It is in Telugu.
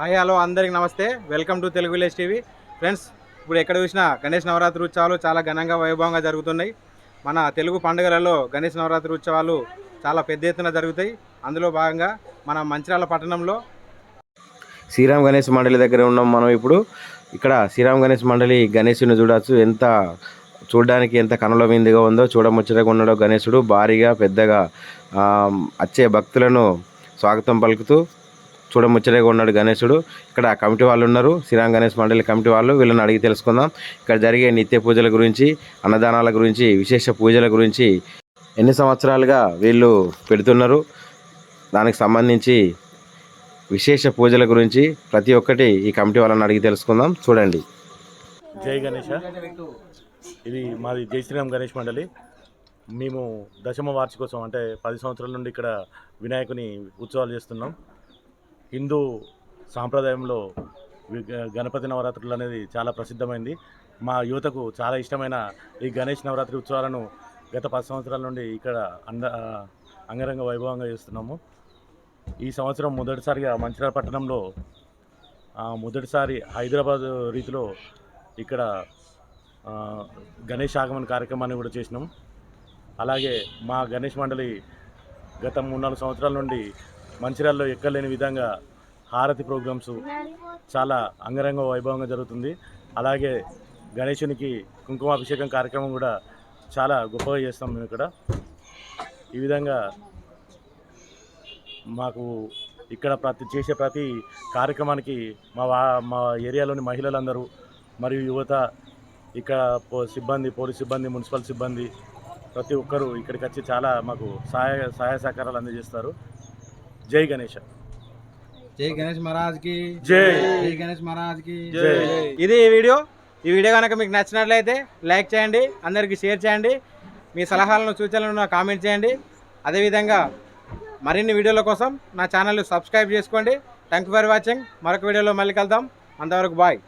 హాయ్ హలో అందరికి నమస్తే. Welcome to Telugu village TV. Friends ఇప్పుడు ఎక్కడ చూసినా గణేష్ నవరాత్రి ఉత్సవాలు చాలా ఘనంగా వైభవంగా జరుగుతున్నాయి. మన తెలుగు పండుగలలో గణేష్ నవరాత్రి ఉత్సవాలు చాలా పెద్ద ఎత్తున జరుగుతాయి. అందులో భాగంగా మన మంచిర్యాల పట్టణంలో శ్రీరామ్ గణేష్ మండలి దగ్గర ఉన్నాం మనం ఇప్పుడు. ఇక్కడ శ్రీరామ్ గణేష్ మండలి గణేశుని చూడొచ్చు. ఎంత చూడడానికి ఎంత కనుల విందుగా ఉందో చూడముచ్చటగా ఉన్నాడో గణేశుడు భారీగా పెద్దగా వచ్చే భక్తులను స్వాగతం పలుకుతూ చూడముచ్చటగా ఉన్నాడు గణేశుడు. ఇక్కడ కమిటీ వాళ్ళు ఉన్నారు. శ్రీరామ్ గణేష్ మండలి కమిటీ వాళ్ళు వీళ్ళని అడిగి తెలుసుకుందాం. ఇక్కడ జరిగే నిత్య పూజల గురించి అన్నదానాల గురించి విశేష పూజల గురించి ఎన్ని సంవత్సరాలుగా వీళ్ళు పెడుతున్నారు? దానికి సంబంధించి విశేష పూజల గురించి ప్రతి ఒక్కటి ఈ కమిటీ వాళ్ళని అడిగి తెలుసుకుందాం. చూడండి. జై గణేష. ఇది మాది జై శ్రీరామ్ గణేష్ మండలి. మేము దశమ వార్షికోత్సవం అంటే పది సంవత్సరాల నుండి ఇక్కడ వినాయకుని ఉత్సవాలు చేస్తున్నాం. హిందూ సాంప్రదాయంలో గణపతి నవరాత్రులు అనేది చాలా ప్రసిద్ధమైంది. మా యువతకు చాలా ఇష్టమైన ఈ గణేష్ నవరాత్రి ఉత్సవాలను గత పది సంవత్సరాల నుండి ఇక్కడ అంద అంగరంగ వైభవంగా చేస్తున్నాము. ఈ సంవత్సరం మొదటిసారిగా మంచిర్యాల పట్టణంలో మొదటిసారి హైదరాబాద్ రీతిలో ఇక్కడ గణేష్ ఆగమన కార్యక్రమాన్ని కూడా చేసినాం. అలాగే మా గణేష్ మండలి గత మూడు నాలుగు సంవత్సరాల నుండి మంచిర్యాలలో ఎక్కలేని విధంగా హారతి ప్రోగ్రామ్స్ చాలా అంగరంగ వైభవంగా జరుగుతుంది. అలాగే గణేశునికి కుంకుమాభిషేకం కార్యక్రమం కూడా చాలా గొప్పగా చేస్తాం మేము ఇక్కడ. ఈ విధంగా మాకు ఇక్కడ ప్రతి చేసే ప్రతి కార్యక్రమానికి మా వా మా ఏరియాలోని మహిళలందరూ మరియు యువత ఇక్కడ పో సిబ్బంది పోలీస్ సిబ్బంది మున్సిపల్ సిబ్బంది ప్రతి ఒక్కరూ ఇక్కడికి వచ్చి చాలా మాకు సహాయ సహాయ సహకారాలు అందజేస్తారు. జై గణేష. జై గణేష్ మహారాజ్కి. జై. జై గణేష్ మహారాజ్కి. జై. ఇది ఈ వీడియో. ఈ వీడియో కనుక మీకు నచ్చినట్లయితే లైక్ చేయండి అందరికీ షేర్ చేయండి. మీ సలహాలను సూచనలను నాకు కామెంట్ చేయండి. అదేవిధంగా మరిన్ని వీడియోల కోసం నా ఛానల్ సబ్స్క్రైబ్ చేసుకోండి. Thank you for watching. మరొక వీడియోలో మళ్ళీ కలుద్దాం. అంతవరకు బాయ్.